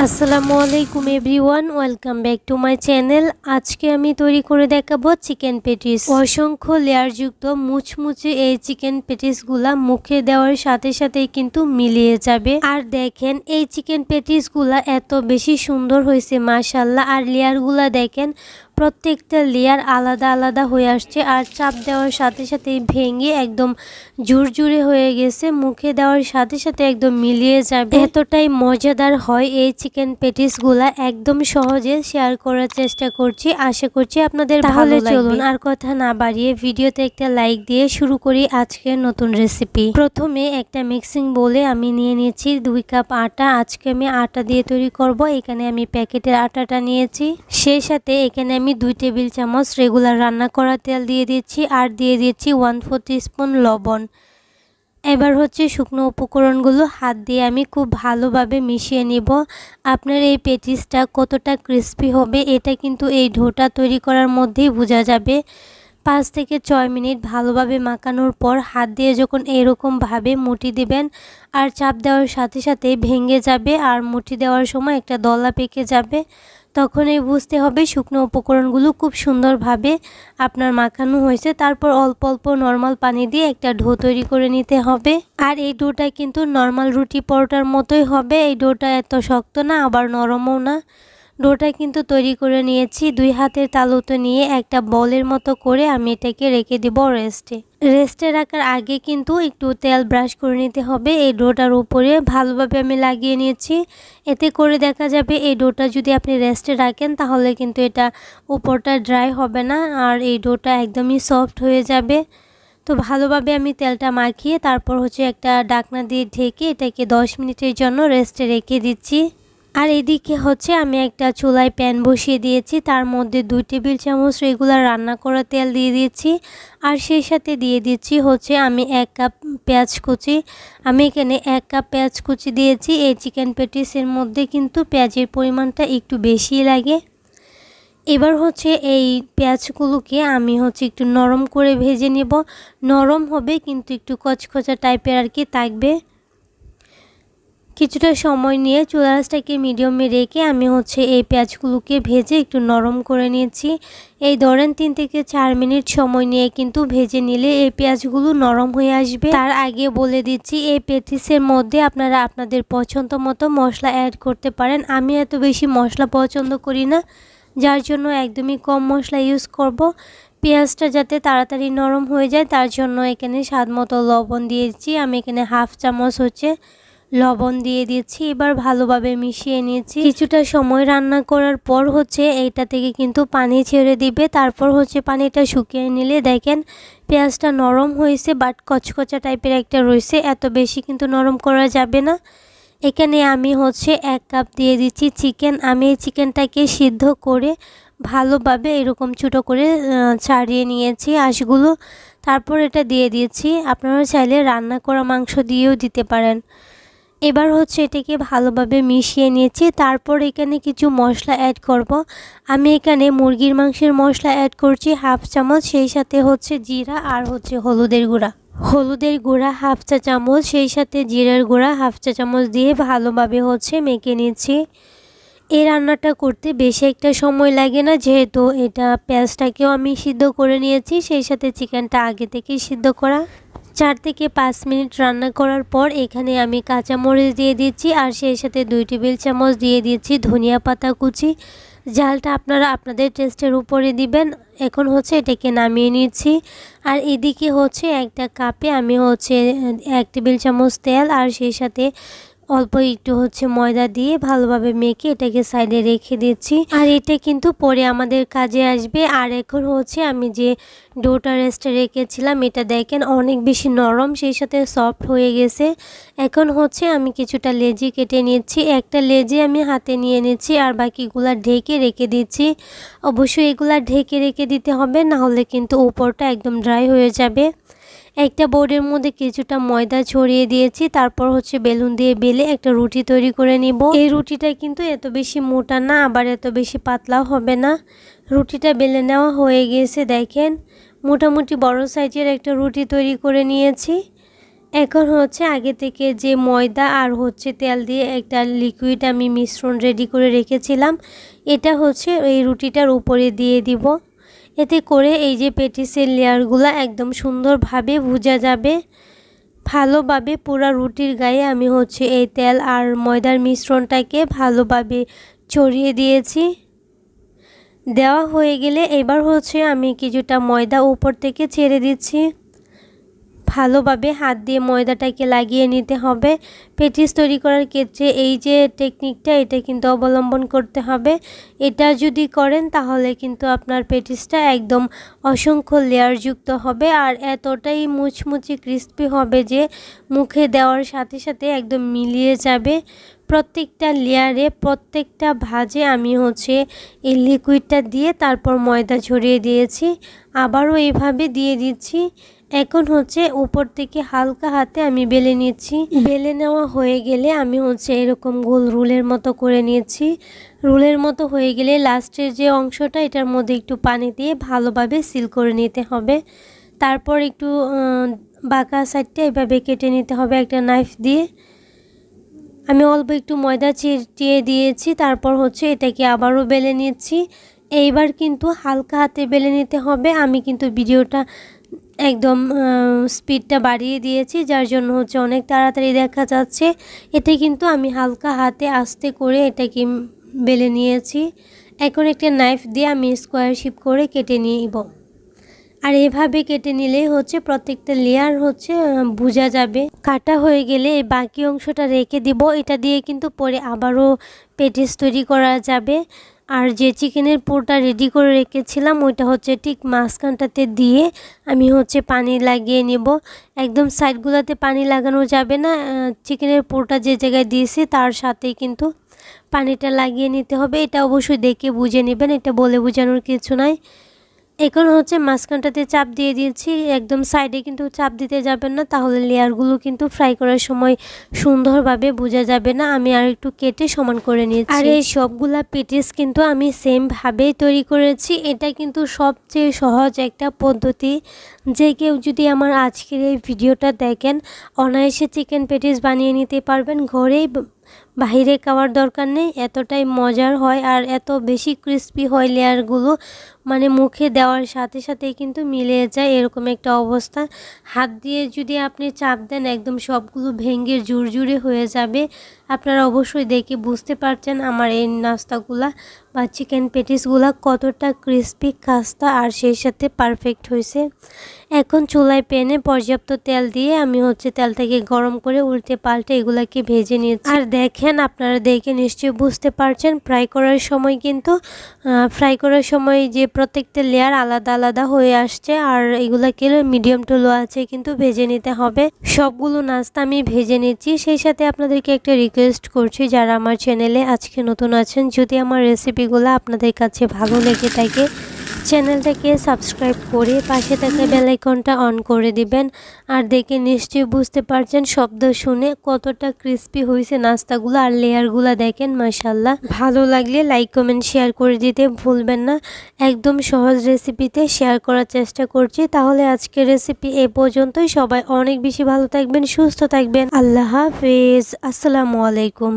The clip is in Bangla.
আসসালামু আলাইকুম everyone, welcome back to my channel. আজকে আমি তৈরি করে দেখাবো চিকেন পেটিস। অসংখ্য লেয়ারযুক্ত, মুচমুচে এই চিকেন পেটিসগুলা মুখে দেওয়ার সাথে সাথে কিন্তু মিলিয়ে যাবে। আর দেখেন, এই চিকেন পেটিসগুলা এত বেশি সুন্দর হয়েছে মাশাল্লাহ আর লেয়ারগুলা দেখেন প্রত্যেকটা লেয়ার আলাদা আলাদা হয়ে আসছে আর চাপ দেওয়ার সাথে সাথেই ভেঙে একদম জুরজুরে হয়ে গেছে মুখে দেওয়ার সাথে সাথে একদম মিলিয়ে যাবে। এতটাই মজাদার হয় এই চিকেন পেটিসগুলা একদম সহজে শেয়ার করার চেষ্টা করছি আশা করছি আপনাদের ভালো চলুন আর কথা না বাড়িয়ে ভিডিওতে একটা লাইক দিয়ে শুরু করি আজকের নতুন রেসিপি প্রথমে একটা মিক্সিং বলে আমি নিয়ে নিয়েছি দুই কাপ আটা আজকে আমি আটা দিয়ে তৈরি করব এখানে আমি প্যাকেটের আটাটা নিয়েছি। সেই সাথে এখানে আমি দুই টেবিল চামচ রেগুলার রান্না করা তেল দিয়ে দিচ্ছি আর দিয়ে দিচ্ছি ওয়ান ফোর স্পুন লবণ। এবার হচ্ছে শুকনো উপকরণগুলো হাত দিয়ে আমি খুব ভালোভাবে মিশিয়ে নিব। আপনার এই পেটিসটা কতটা ক্রিস্পি হবে এটা কিন্তু এই ঢোটা তৈরি করার মধ্যেই বোঝা যাবে। পাঁচ থেকে ছয় মিনিট ভালোভাবে মাখানোর পর হাত দিয়ে যখন এরকমভাবে মুটি দিবেন আর চাপ দেওয়ার সাথে সাথে ভেঙে যাবে আর মুটি দেওয়ার সময় একটা দলা পেকে যাবে। তখনই বুঝতে হবে শুকনো উপকরণগুলো খুব সুন্দরভাবে আপনার মাখানো হয়েছে। তারপর অল্প অল্প নর্মাল পানি দিয়ে একটা ঢো তৈরি করে নিতে হবে। আর এই ডোটা কিন্তু নর্মাল রুটি পরোটার মতোই হবে। এই ডোটা এত শক্ত না, আবার নরমও না। ডোটা কিন্তু তৈরি করে নিয়েছি। দুই হাতের তালুতে নিয়ে একটা বলের মতো করে আমি এটাকে রেখে দিব রেস্টে। রেস্টে রাখার আগে কিন্তু একটু তেল ব্রাশ করে নিতে হবে। এই ডোটার উপরে ভালোভাবে আমি লাগিয়ে নিয়েছি। এতে করে দেখা যাবে এই ডোটা যদি আপনি রেস্টে রাখেন তাহলে কিন্তু এটা উপরটা ড্রাই হবে না আর এই ডোটা একদমই সফট হয়ে যাবে। তো ভালোভাবে আমি তেলটা মাখিয়ে তারপর হচ্ছে একটা ডাকনা দিয়ে ঢেকে এটাকে দশ মিনিটের জন্য রেস্টে রেখে দিচ্ছি। আর এদিকে হচ্ছে আমি একটা চুলায় প্যান বসিয়ে দিয়েছি। তার মধ্যে দুই টেবিল চামচ রেগুলার রান্না করা তেল দিয়ে দিয়েছি। আর সেই সাথে দিয়ে দিচ্ছি হচ্ছে আমি এক কাপ পেঁয়াজ কুচি। আমি এখানে এক কাপ পেঁয়াজ কুচি দিয়েছি। এই চিকেন পেটিসের মধ্যে কিন্তু পেঁয়াজের পরিমাণটা একটু বেশি লাগে। এবার হচ্ছে এই পেঁয়াজগুলোকে আমি হচ্ছে একটু নরম করে ভেজে নেব। নরম হবে কিন্তু একটু কচকচা টাইপের আর কি থাকবে। কিছুটা সময় নিয়ে চুলাসটাকে মিডিয়ামে রেখে আমি হচ্ছে এই পেঁয়াজগুলোকে ভেজে একটু নরম করে নিয়েছি। এই ধরেন তিন থেকে চার মিনিট সময় নিয়ে কিন্তু ভেজে নিলে এই পেঁয়াজগুলো নরম হয়ে আসবে। তার আগে বলে দিচ্ছি, এই পেটিসের মধ্যে আপনারা আপনাদের পছন্দ মতো মশলা অ্যাড করতে পারেন। আমি এত বেশি মশলা পছন্দ করি না, যার জন্য একদমই কম মশলা ইউজ করব। পেঁয়াজটা যাতে তাড়াতাড়ি নরম হয়ে যায়, তার জন্য এখানে স্বাদ মতো লবণ দিয়েছি। আমি এখানে হাফ চামচ হচ্ছে লবণ দিয়ে দিয়েছি এবার ভালোভাবে মিশিয়ে নিয়েছি কিছুটা সময় রান্না করার পর হচ্ছে এইটা থেকে কিন্তু পানি ছেড়ে দিবে। তারপর হচ্ছে পানিটা শুকিয়ে নিলে দেখেন পেঁয়াজটা নরম হয়েছে, বাট কচকচা টাইপের একটা রয়েছে, এত বেশি কিন্তু নরম করা যাবে না। এখানে আমি হচ্ছে এক কাপ দিয়ে দিচ্ছি চিকেন। আমি এই চিকেনটাকে সিদ্ধ করে ভালোভাবে এরকম ছোটো করে ছাড়িয়ে নিয়েছি আঁশগুলো। তারপর এটা দিয়ে দিয়েছি আপনারা চাইলে রান্না করা মাংস দিয়েও দিতে পারেন। এবার হচ্ছে এটাকে ভালোভাবে মিশিয়ে নিয়েছি। তারপর এখানে কিছু মশলা অ্যাড করব। আমি এখানে মুরগির মাংসের মশলা অ্যাড করছি হাফ চামচ, সেই সাথে হচ্ছে জিরা আর হচ্ছে হলুদের গুঁড়া। হলুদের গুঁড়া হাফ চা চামচ, সেই সাথে জিরার গুঁড়া হাফ চা চামচ দিয়ে ভালোভাবে হচ্ছে মেখে নিচ্ছি। এই রান্নাটা করতে বেশি একটা সময় লাগে না, যেহেতু এটা পেঁয়াজটাকেও আমি সিদ্ধ করে নিয়েছি, সেই সাথে চিকেনটা আগে থেকেই সিদ্ধ করা। চার থেকে পাঁচ মিনিট রান্না করার পর এখানে আমি কাঁচামরিচ দিয়ে দিচ্ছি আর সেই সাথে দুই টেবিল চামচ দিয়ে দিচ্ছি ধনিয়া পাতা কুচি। জালটা আপনারা আপনাদের টেস্টের উপরে দিবেন। এখন হচ্ছে এটাকে নামিয়ে নিচ্ছি। আর এদিকে হচ্ছে একটা কাপে আমি হচ্ছে এক টেবিল চামচ তেল আর সেই সাথে অল্প একটু হচ্ছে ময়দা দিয়ে ভালোভাবে মেখে এটাকে সাইডে রেখে দিচ্ছি। আর এটা কিন্তু পরে আমাদের কাজে আসবে। আর এখন হচ্ছে আমি যে ডোটা রেস্টে রেখেছিলাম, এটা দেখেন অনেক বেশি নরম, সেই সাথে সফট হয়ে গেছে। এখন হচ্ছে আমি কিছুটা লেজি কেটে নিচ্ছি। একটা লেজি আমি হাতে নিয়ে নিচ্ছি আর বাকিগুলা ঢেকে রেখে দিচ্ছি। অবশ্যই এগুলা ঢেকে রেখে দিতে হবে না হলে কিন্তু উপরটা একদম ড্রাই হয়ে যাবে। একটা বোর্ডের মধ্যে কিছুটা ময়দা ছড়িয়ে দিয়েছি, তারপর হচ্ছে বেলুন দিয়ে বেলে একটা রুটি তৈরি করে নিব। এই রুটিটা কিন্তু এত বেশি মোটা না, আবার এত বেশি পাতলাও হবে না। রুটিটা বেলে নেওয়া হয়ে গিয়েছে দেখেন। মোটামুটি বড় সাইজের একটা রুটি তৈরি করে নিয়েছি। এখন হচ্ছে আগে থেকে যে ময়দা আর হচ্ছে তেল দিয়ে একটা লিকুইড আমি মিশ্রণ রেডি করে রেখেছিলাম, এটা হচ্ছে এই রুটিটার উপরে দিয়ে দিব। এতে করে এই যে পেটিসের লেয়ারগুলো একদম সুন্দরভাবে ভুজা যাবে। ভালোভাবে পুরো রুটির গায়ে আমি হচ্ছে এই তেল আর ময়দার মিশ্রণটাকে ভালোভাবে ছড়িয়ে দিয়েছি। দেওয়া হয়ে গেলে এবার হচ্ছে আমি কিছুটা ময়দা উপর থেকে ছেড়ে দিচ্ছি। ভালোভাবে হাত দিয়ে ময়দাটাকে লাগিয়ে নিতে হবে। পেটিস তৈরি করার ক্ষেত্রে এই যে টেকনিকটা এটা কিন্তু অবলম্বন করতে হবে। এটা যদি করেন, তাহলে কিন্তু আপনার পেটিসটা একদম অসংখ্য লেয়ারযুক্ত হবে। আর এতটাই মুচমুচি ক্রিস্পি হবে যে মুখে দেওয়ার সাথে সাথে একদম মিলিয়ে যাবে। প্রত্যেকটা লেয়ারে প্রত্যেকটা ভাজে আমি হচ্ছে এই লিকুইডটা দিয়ে তারপর ময়দা ছড়িয়ে দিয়েছি। আবারও এইভাবে দিয়ে দিচ্ছি। এখন হচ্ছে উপর থেকে হালকা হাতে আমি বেলে নিচ্ছি। বেলে নেওয়া হয়ে গেলে আমি হচ্ছে এরকম গোল রুলের মতো করে নিয়েছি রুলের মতো হয়ে গেলে লাস্টের যে অংশটা, এটার মধ্যে একটু পানি দিয়ে ভালোভাবে সিল করে নিতে হবে। তারপর একটু বাঁকা সাইডটা এভাবে কেটে নিতে হবে একটা নাইফ দিয়ে। আমি অল্প একটু ময়দা চিটিয়ে দিয়েছি, তারপর হচ্ছে এটাকে আবারও বেলে নিচ্ছি। এইবার কিন্তু হালকা হাতে বেলে নিতে হবে। আমি কিন্তু ভিডিওটা একদম স্পিডটা বাড়িয়ে দিয়েছি, যার জন্য হচ্ছে অনেক তাড়াতাড়ি দেখা যাচ্ছে। এটা কিন্তু আমি হালকা হাতে আস্তে করে এটাকে বেলে নিয়েছি। এখন একটা নাইফ দিয়ে আমি স্কোয়ার শিপ করে কেটে নিব। আর এভাবে কেটে নিলেই হচ্ছে প্রত্যেকটা লেয়ার হচ্ছে বোঝা যাবে। কাটা হয়ে গেলে এই বাকি অংশটা রেখে দিব। এটা দিয়ে কিন্তু পরে আবারও পেটিস তৈরি করা যাবে। আর যে চিকেনের পুরটা রেডি করে রেখেছিলাম, ওইটা হচ্ছে ঠিক মাঝখানটাতে দিয়ে আমি হচ্ছে পানি লাগিয়ে নেব। একদম সাইডগুলোতে পানি লাগানো যাবে না চিকেনের পুরটা যে জায়গায় দিয়েছি তার সাথেই কিন্তু পানিটা লাগিয়ে নিতে হবে। এটা অবশ্যই দেখে বুঝে নেবেন, এটা বলে বোঝানোর কিছু নাই। এখন হচ্ছে মাঝখানটাতে চাপ দিয়ে দিয়েছি, একদম সাইডে কিন্তু চাপ দিতে যাবেন না, তাহলে লেয়ারগুলো কিন্তু ফ্রাই করার সময় সুন্দরভাবে বোঝা যাবে না, আমি আর একটু কেটে সমান করে নিয়েছি। আর এই সবগুলা পেটিস কিন্তু আমি সেমভাবেই তৈরি করেছি, এটা কিন্তু সবচেয়ে সহজ একটা পদ্ধতি। যে কেউ যদি আমার আজকের এই ভিডিওটা দেখেন, অনায়াসে চিকেন পেটিস বানিয়ে নিতে পারবেন, ঘরেই বাহিরে খাওয়ার দরকার নেই, এতটাই মজার হয় আর এত বেশি ক্রিস্পি হয় লেয়ারগুলো মানে মুখে দেওয়ার সাথে সাথে কিন্তু মিলে যায় এরকম একটা অবস্থা। হাত দিয়ে যদি আপনি চাপ দেন, একদম সবগুলো ভেঙে জুরজুরে হয়ে যাবে। আপনারা অবশ্যই দেখে বুঝতে পারছেন আমার এই নাস্তাগুলা বা চিকেন পেটিসগুলা কতটা ক্রিস্পি খাস্তা আর সেই সাথে পারফেক্ট হয়েছে। এখন চুলায় প্যানে পর্যাপ্ত তেল দিয়ে আমি হচ্ছে তেলটাকে গরম করে উল্টে পাল্টে এগুলাকে ভেজে নিয়েছি। আর দেখেন, আপনারা দেখে নিশ্চয়ই বুঝতে পারছেন। ফ্রাই করার সময় কিন্তু ফ্রাই করার সময় যে প্রত্যেকটা লেয়ার আলাদা আলাদা হয়ে আসছে, আর এগুলাকে মিডিয়াম টু লো আছে কিন্তু ভেজে নিতে হবে। সবগুলো নাস্তা আমি ভেজে নিচ্ছি। সেই সাথে আপনাদেরকে একটা রিকোয়েস্ট করছি, যারা আমার চ্যানেলে আজকে নতুন আছেন, যদি আমার রেসিপিগুলো আপনাদের কাছে ভালো লেগে থাকে চ্যানেলটাকে সাবস্ক্রাইব করে পাশে থাকা বেলাইকনটা অন করে দিবেন। আর দেখে নিশ্চয়ই বুঝতে পারছেন শব্দ শুনে কতটা ক্রিস্পি হয়েছে নাস্তাগুলো আর লেয়ারগুলো দেখেন মাসাল্লাহ ভালো লাগলে লাইক কমেন্ট শেয়ার করে দিতে ভুলবেন না। একদম সহজ রেসিপিতে শেয়ার করার চেষ্টা করছি। তাহলে আজকের রেসিপি এ পর্যন্তই। সবাই অনেক বেশি ভালো থাকবেন, সুস্থ থাকবেন। আল্লাহ হাফেজ। আসসালামু আলাইকুম।